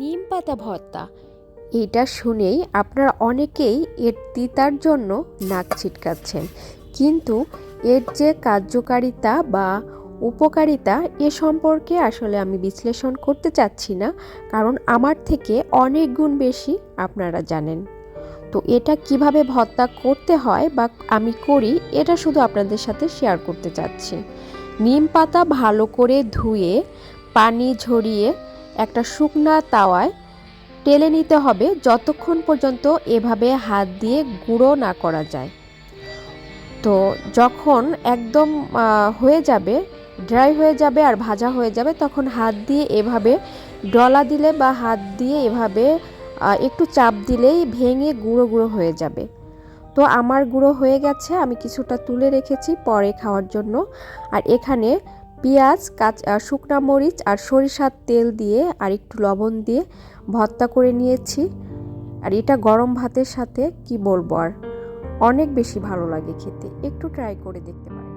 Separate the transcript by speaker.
Speaker 1: নিম পাতা ভর্তা। এটা শুনেই আপনারা অনেকেই এর তিতার জন্য নাক ছিটকাচ্ছেন। কিন্তু এর যে কার্যকারিতা বা উপকারিতা এ সম্পর্কে আসলে আমি বিশ্লেষণ করতে চাচ্ছি না, কারণ আমার থেকে অনেক গুণ বেশি আপনারা জানেন। তো এটা কীভাবে ভর্তা করতে হয় বা আমি করি, এটা শুধু আপনাদের সাথে শেয়ার করতে চাচ্ছি। নিম পাতা ভালো করে ধুয়ে, পানি ঝরিয়ে একটা শুকনা তাওয়ায় টেলে নিতে হবে যতক্ষণ পর্যন্ত এভাবে হাত দিয়ে গুঁড়ো না করা যায়। তো যখন একদম হয়ে যাবে, ড্রাই হয়ে যাবে আর ভাজা হয়ে যাবে, তখন হাত দিয়ে এভাবে ডলা দিলে বা হাত দিয়ে এভাবে একটু চাপ দিলেই ভেঙে গুঁড়ো গুঁড়ো হয়ে যাবে। তো আমার গুঁড়ো হয়ে গেছে, আমি কিছুটা তুলে রেখেছি পরে খাওয়ার জন্য। আর এখানে পেঁয়াজ, কাঁচ শুকনা মরিচ আর সরিষার তেল দিয়ে আর একটু লবণ দিয়ে ভর্তা করে নিয়েছি। আর এটা গরম ভাতের সাথে কি বলব আর? অনেক বেশি ভালো লাগে খেতে। একটু ট্রাই করে দেখতে পারেন।